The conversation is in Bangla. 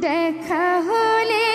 দেখা হলে